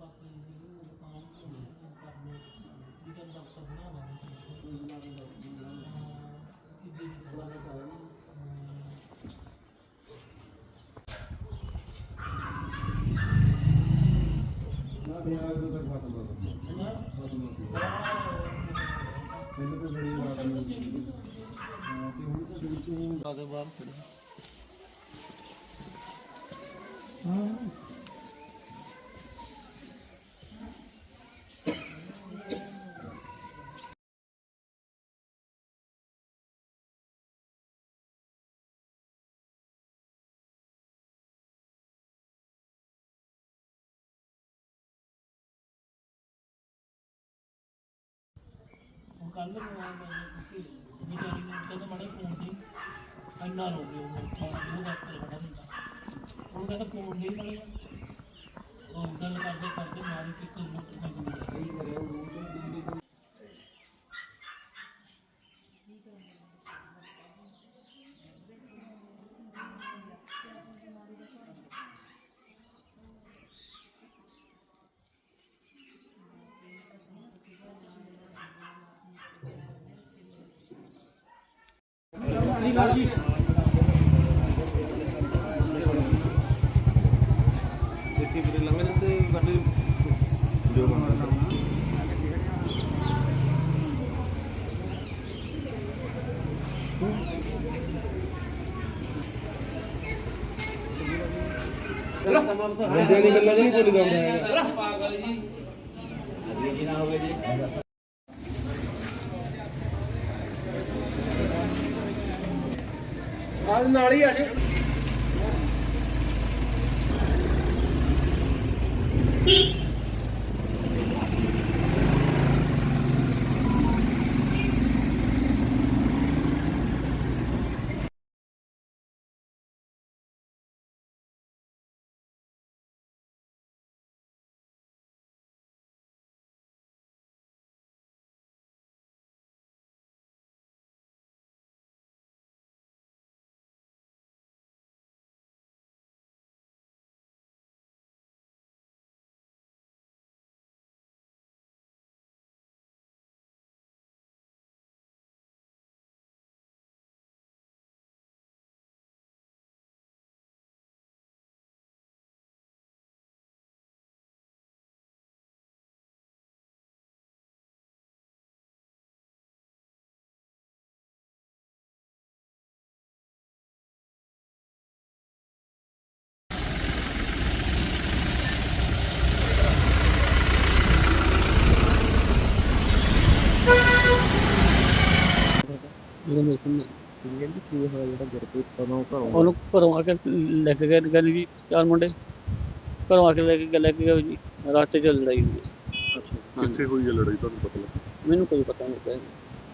ਪਾਸੇ ਜਿਹੜੀ ਦੁਕਾਨ ਕਰਨੀ ਵੀ ਚੱਲ ਦਫ਼ਤਰ ਬਣਾ ਲਾਂਗੇ ਸੀ। ਹਾਂ ਇੱਦਾਂ ਹੀ ਕਰਨਾ। ਹੁਣ ਕੱਲ ਨੂੰ ਮੈਂ ਵਿਚਾਰੀ ਨੂੰ ਕਹਿੰਦਾ ਮਾੜੇ ਫੋਨ ਤੇ ਇੰਨਾ ਰੋ ਗਿਆ ਉਹ ਉੱਥੇ ਉਹ ਦਫ਼ਤਰ ਖੜਾ ਹੁੰਦਾ ਉਹ ਕਹਿੰਦਾ ਫੋਨ ਨਹੀਂ ਮਿਲਿਆ ਉਹ ਗੱਲ ਕਰਦੇ ਕਰਦੇ ਮਾਰੀ ਕਿ ਕੋਈ ਮੋਟਰ ਸਾਈਕਲ ਦੀ ਇੱਥੇ ਵੀਰੇ ਲੰਘ ਜਾਂਦੇ ਗੱਡੀ ਜੋ ਮੁੰਡਿਆਂ ਦੀ ਗੱਲਾਂ ਨਹੀਂ ਕੋਈ ਦਮ ਹੈਗਾ ਪਾਗਲ ਜੀ ਆਜ ਨਾਲ ਨਾਲ ਹੀ ਆ ਜੇ ਇਹ ਮੇਰੇ ਕੋਲ ਕਹਿੰਦੀ ਕੀ ਹੋਇਆ ਜਿਹੜਾ ਗੁਰਪ੍ਰੀਤ ਕਦੋਂ ਘਰੋਂ ਉਹਨੂੰ ਘਰੋਂ ਆ ਕੇ ਲੈ ਕੇ ਗਏ ਗਏ ਜੀ ਚਾਰ ਮੁੰਡੇ। ਘਰੋਂ ਆ ਕੇ ਲੈ ਕੇ ਲੈ ਕੇ ਗਏ ਜੀ। ਰਾਸਤੇ 'ਚ ਲੜਾਈ ਹੋਈ। ਹਾਂਜੀ। ਕਿੱਥੇ ਹੋਈ ਹੈ ਲੜਾਈ ਤੁਹਾਨੂੰ ਪਤਾ ਲੱਗਾ? ਮੈਨੂੰ ਕੋਈ ਪਤਾ ਨਹੀਂ ਪਿਆ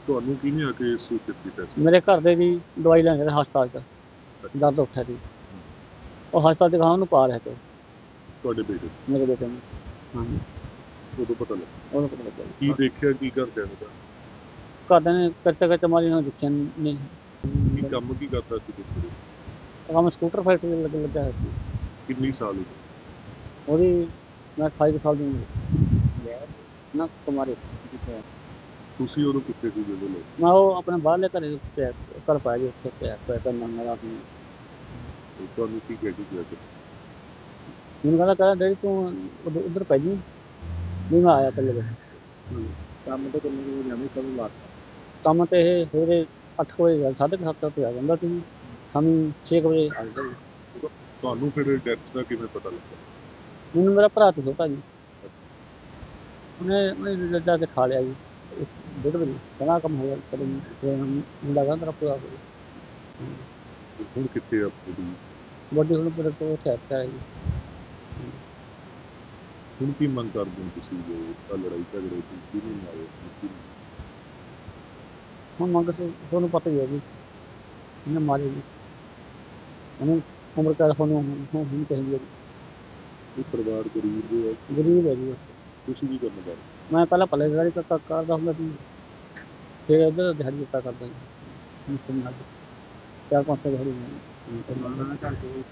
ਤੁਹਾਨੂੰ ਕਿਹਨੇ ਆ ਕੇ ਸੂਚਿਤ ਕੀਤਾ ਸੀ? ਮੇਰੇ ਘਰ ਦੇ ਜੀ ਦਵਾਈ ਲੈਣ ਗਏ ਹਸਪਤਾਲ 'ਚ। ਦਰਦ ਉੱਠਿਆ ਸੀ ਉਹ ਹਸਪਤਾਲ ਦੇ ਗਾਂ ਨੂੰ ਪਾ ਰਹੇ ਤੇ। ਤੁਹਾਡੇ ਬੇਟੇ ਮੇਰੇ ਬੇਟੇ ਨੂੰ। ਹਾਂਜੀ? ਉਦੋਂ ਪਤਾ ਲੱਗਾ? ਉਹਨੂੰ ਪਤਾ ਲੱਗਿਆ ਜੀ। ਕੀ ਦੇਖਿਆ ਕੀ ਕਰਦੇ ਨੇ ਘਰਦਿਆਂ ਨੇ ਕੱਚਾ ਕੱਚਾ ਮਾਰੀ ਨਾਲ ਦੇਖਿਆ ਨਹੀਂ ਕੀ ਕੰਮ ਕੀ ਕਰਦਾ ਸੀ ਤੁਸੀਂ? ਕੰਮ ਸਕੂਟਰ ਫੈਕਟਰੀ ਦੇ ਲੱਗੇ ਲੱਗਾ ਹੋਇਆ ਸੀ। ਕਿੰਨੀ ਸਾਲ ਦੀ ਉਹਦੀ ਮੈਂ 28 ਕੁ ਸਾਲ ਦੀ ਉਮਰ। ਨਾ ਕੁਮਾਰੀ। ਤੁਸੀਂ ਉਦੋਂ ਕਿੱਥੇ ਸੀ ਜਦੋਂ ਲੋਕ ਮੈਂ ਉਹ ਆਪਣੇ ਬਾਹਰਲੇ ਘਰੇ ਪਿਆ ਘਰ ਪਾਇਆ ਜੀ ਉੱਥੇ ਪਿਆ ਪਿਆ ਕਰਨਾ ਮੇਰਾ ਆਪਣੀ ਤੁਹਾਨੂੰ ਕੀ ਕਹਿ ਕੇ ਗਿਆ ਸੀ? ਮੈਨੂੰ ਕਹਿੰਦਾ ਕਹਿੰਦਾ ਡੈਡੀ ਤੂੰ ਉਧ- ਉੱਧਰ ਪੈ ਜੀ। ਵੀ ਮੈਂ ਆਇਆ ਕੱਲੇ ਕੰਮ ਤੇ ਕਿੰਨੇ ਵਜੇ ਜਾਂਦੇ ਕਦੋਂ ਲਾਤ ਕੰਮ ਤੇ ਇਹ ਸਵੇਰੇ 8 ਵਜੇ ਕੁ ਸੱਤ ਵਜੇ ਆ ਜਾਂਦਾ ਸੀ। ਸ਼ਾਮੀ 6 ਵਜੇ ਆ ਜਾਂਦਾ ਜੀ ਤੁਹਾਨੂੰ ਫਿਰ ਡੈਥ ਦਾ ਕਿਵੇਂ ਪਤਾ ਲੱਗਾ ਮੈਨੂੰ ਮੇਰਾ ਭਰਾ ਤੇ ਛੋਟਾ ਜੀ। ਉਹਨੇ ਉਹਨੇ ਜਾ ਕੇ ਖਾ ਲਿਆ ਜੀ। ਇੱਕ ਡੇਢ ਵਜੇ। ਕਹਿੰਦਾ ਕੰਮ ਹੋ ਗਿਆ ਚਲੋ ਫਿਰ ਮੁੰਡਾ ਕਹਿੰਦਾ ਤੇਰਾ ਪੂਰਾ ਹੋ ਗਿਆ ਤੇ ਹੁਣ ਕਿੱਥੇ ਆ ਤੁਹਾਡੀ ਵੱਡੀ ਹੁਣ ਮੇਰੇ ਕੋਲ ਉੱਥੇ ਆ ਜੀ। ਹੁਣ ਕੀ ਮੰਗ ਕਰਦੇ ਹੋ ਤੁਸੀਂ? ਜੋ ਆਹ ਲੜਾਈ ਝਗੜੇ ਸੀ ਕਿਹਨੂੰ ਮਾਰੇ ਕੀ ਹੁਣ ਮੰਗ ਸ- ਤੁਹਾਨੂੰ ਪਤਾ ਹੀ ਹੈ ਜੀ। ਇਹਨੇ ਮਾਰੇ ਜੀ। ਉਹਨੂੰ ਉਮਰ ਕਾ ਹੁਣ ਹੁਣ ਹੁਣ ਕਹਿੰਦੀ ਹੈ ਜੀ। ਇਹ ਪਰਿਵਾਰ ਗਰੀਬ ਦੇ ਆ। ਗਰੀਬ ਹੈ ਜੀ। ਉਹ। ਤੁਸੀਂ ਕੀ ਕਰਨਾ ਚਾਹੁੰਦੇ? ਮੈਂ ਪਹਿਲਾਂ ਪੱਲੇਦਾਰੀ ਕਰਦਾ ਕਰਦਾ ਹੁੰਦਾ ਸੀ। ਫਿਰ ਇੱਧਰ ਦਿਹਾੜੀ ਦਿੱਤਾ ਕਰਦਾ ਜੀ। ਮੁਸਲਿਮ ਨਾਲ ਚਾਰ ਪੰਜ ਸੌ ਦਿਹਾੜੀ ਮੈਂ ਮੰਨਣਾ ਘਰ ਦੇ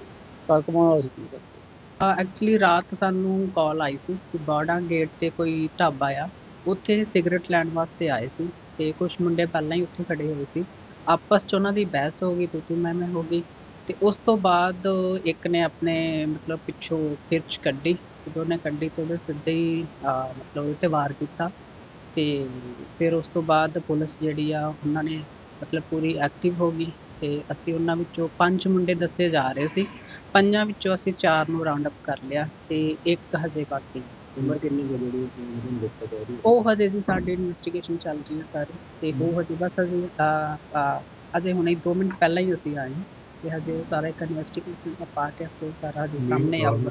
ਕਰ ਕਮਾਉਣ ਵਾਲਾ ਸੀ ਕੀ ਕਰਦੇ ਐਕਚੁਅਲੀ ਰਾਤ ਸਾਨੂੰ ਕਾਲ ਆਈ ਸੀ ਕਿ ਬਾੜਾ ਗੇਟ ਤੇ ਕੋਈ ਢਾਬਾ ਆ। ਉੱਥੇ ਸਿਗਰਟ ਲੈਣ ਵਾਸਤੇ ਆਏ ਸੀ। ਤੇ ਕੁਝ ਮੁੰਡੇ ਪਹਿਲਾਂ ਹੀ ਉੱਥੇ ਖੜੇ ਹੋਏ ਸੀ। ਆਪਸ 'ਚ ਉਹਨਾਂ ਦੀ ਬਹਿਸ ਹੋ ਗਈ ਤੂੰ ਤੂੰ ਮੈਂ ਮੈਂ ਹੋ ਗਈ। ਅਤੇ ਉਸ ਤੋਂ ਬਾਅਦ ਇੱਕ ਨੇ ਆਪਣੇ ਮਤਲਬ ਪਿੱਛੋਂ ਕਿਰਚ ਕੱਢੀ, ਜਦੋਂ ਉਹਨੇ ਕੱਢੀ ਤੇ ਉਹਦੇ ਸਿੱਧੇ ਹੀ ਮਤਲਬ ਉਹਦੇ ਤੇ ਵਾਰ ਕੀਤਾ। ਤੇ ਫਿਰ ਉਸ ਤੋਂ ਬਾਅਦ ਪੁਲਿਸ ਜਿਹੜੀ ਆ, ਉਹਨਾਂ ਨੇ ਮਤਲਬ ਪੂਰੀ ਐਕਟਿਵ ਹੋ ਗਈ ਤੇ ਅਸੀਂ ਉਹਨਾਂ ਵਿੱਚੋਂ ਪੰਜ ਮੁੰਡੇ ਦੱਸੇ ਜਾ ਰਹੇ ਸੀ। ਪੰਜਾਂ ਵਿੱਚੋਂ ਅਸੀਂ ਚਾਰ ਨੂੰ ਰਾਊਂਡ ਅਪ ਕਰ ਲਿਆ ਤੇ ਇੱਕ ਹਜੇ ਬਾਕੀ ਉਮਰ ਕਿੰਨੀ ਕੁ ਹੈ ਜਿਹੜੀ ਤੁਹਾਨੂੰ ਦੱਸਦਾ ਜਾ ਰਹੀ? ਉਹ ਹਜੇ ਜੀ ਸਾਡੀ ਇਨਵੈਸਟੀਗੇਸ਼ਨ ਚੱਲ ਰਹੀ ਹੈ ਸਾਰੀ ਤੇ ਉਹ ਹਜੇ ਬਸ ਅਹ, ਅਜੇ ਹੁਣੇ 2 ਮਿੰਟ ਪਹਿਲਾਂ ਹੀ ਅਸੀਂ ਆਏ ਹਾਂ ਤੇ ਹਜੇ ਸਾਰਾ ਇੱਕ ਇਨਵੈਸਟੀਗੇਸ਼ਨ ਦਾ ਪਾਰਟ ਹੈ ਉਹ ਸਾਰਾ ਹਜੇ ਸਾਹਮਣੇ ਆਊਗਾ।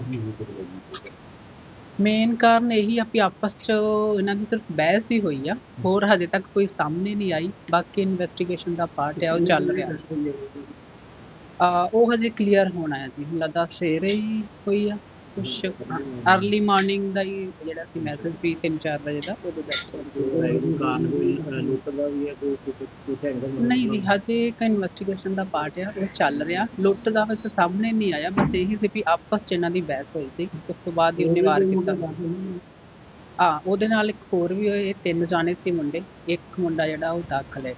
ਮੇਨ ਕਾਰਨ ਇਹੀ ਆ ਵੀ ਆਪਸ ਚ ਇਹਨਾਂ ਦੀ ਸਿਰਫ ਬਹਿਸ ਹੀ ਹੋਈ ਆ ਹੋਰ ਹਜੇ ਤੱਕ ਕੋਈ ਸਾਹਮਣੇ ਨਹੀਂ ਆਈ ਬਾਕੀ ਇਨਵੈਸਟੀਗੇਸ਼ਨ ਦਾ ਪਾਰਟ ਹੈ ਉਹ ਚੱਲ ਰਿਹਾ। ਆ ਉਹ ਹਜੇ ਕਲੀਅਰ ਹੋਣਾ ਹੈ ਜੀ ਹੁਣ ਲੱਗਦਾ ਸਵੇਰੇ ਹੀ ਹੋਈ ਆ। ਕੁਛ ਅਰਲੀ ਮਾਰਨਿੰਗ ਦਾ ਹੀ ਜਿਹੜਾ ਸੀ ਮੈਸੇਜ ਵੀ 3-4 ਵਜੇ ਦਾ। ਉਦੋਂ ਕੁਝ ਕੁਝ ਨਹੀਂ ਜੀ ਹਜੇ ਇੱਕ ਇਨਵੈਸਟੀਗੇਸ਼ਨ ਦਾ ਪਾਰਟ ਆ ਉਹ ਚੱਲ ਰਿਹਾ। ਲੁੱਟ ਦਾ ਹਜੇ ਸਾਹਮਣੇ ਨਹੀਂ ਆਇਆ ਬਸ ਇਹੀ ਸੀ ਵੀ ਆਪਸ ਚ ਇਹਨਾਂ ਦੀ ਬਹਿਸ ਹੋਈ ਸੀ। ਉਸ ਤੋਂ ਬਾਅਦ ਹੀ ਉਹਨੇ ਵਾਰ ਕੀਤਾ। ਆ ਉਹਦੇ ਨਾਲ ਇੱਕ ਹੋਰ ਵੀ ਹੋਏ ਤਿੰਨ ਜਾਣੇ ਸੀ ਮੁੰਡੇ। ਇੱਕ ਮੁੰਡਾ ਜਿਹੜਾ ਉਹ ਦਾਖਲ ਹੈ।